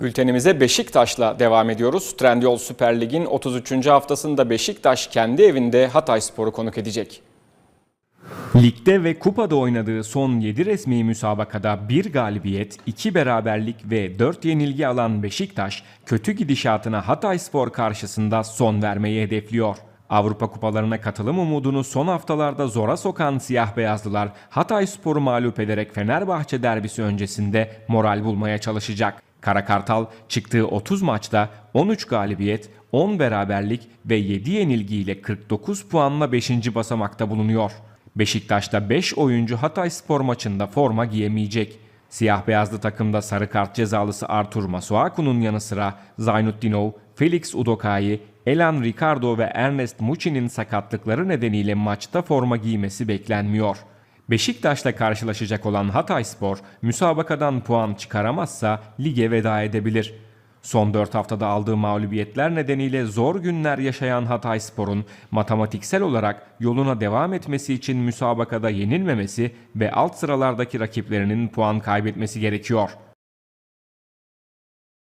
Bültenimize Beşiktaş'la devam ediyoruz. Trendyol Süper Lig'in 33. haftasında Beşiktaş kendi evinde Hatay Spor'u konuk edecek. Ligde ve kupada oynadığı son 7 resmi müsabakada 1 galibiyet, 2 beraberlik ve 4 yenilgi alan Beşiktaş, kötü gidişatına Hatay Spor karşısında son vermeyi hedefliyor. Avrupa kupalarına katılım umudunu son haftalarda zora sokan siyah beyazlılar Hatay Spor'u mağlup ederek Fenerbahçe derbisi öncesinde moral bulmaya çalışacak. Kara Kartal çıktığı 30 maçta 13 galibiyet, 10 beraberlik ve 7 yenilgiyle 49 puanla 5. basamakta bulunuyor. Beşiktaş'ta 5 oyuncu Hatay Spor maçında forma giyemeyecek. Siyah beyazlı takımda sarı kart cezalısı Artur Masuaku'nun yanı sıra Zaynutdinov, Felix Udokai, Elan Ricardo ve Ernest Muçi'nin sakatlıkları nedeniyle maçta forma giymesi beklenmiyor. Beşiktaş'la karşılaşacak olan Hatayspor müsabakadan puan çıkaramazsa lige veda edebilir. Son 4 haftada aldığı mağlubiyetler nedeniyle zor günler yaşayan Hatayspor'un matematiksel olarak yoluna devam etmesi için müsabakada yenilmemesi ve alt sıralardaki rakiplerinin puan kaybetmesi gerekiyor.